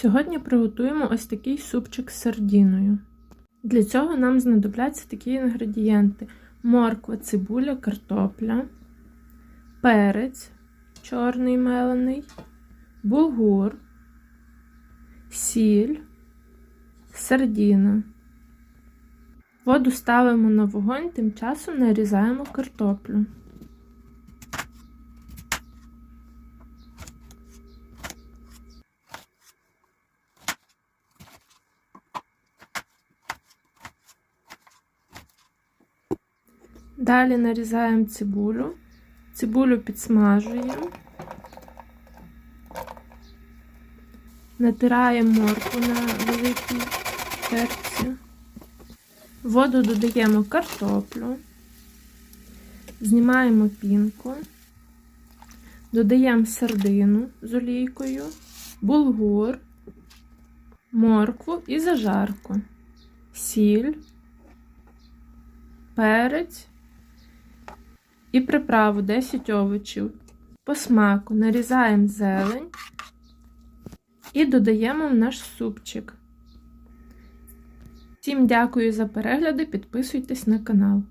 Сьогодні приготуємо ось такий супчик з сардіною. Для цього нам знадобляться такі інгредієнти: морква, цибуля, картопля, перець чорний мелений, булгур, сіль, сардіна. Воду ставимо на вогонь, тим часом нарізаємо картоплю. Далі нарізаємо цибулю, цибулю підсмажуємо, натираємо моркву на великій терці, воду додаємо картоплю, знімаємо пінку, додаємо сардину з олійкою, булгур, моркву і зажарку, сіль, перець і приправу 10 овочів. По смаку нарізаємо зелень і додаємо в наш супчик. Всім дякую за перегляди, підписуйтесь на канал.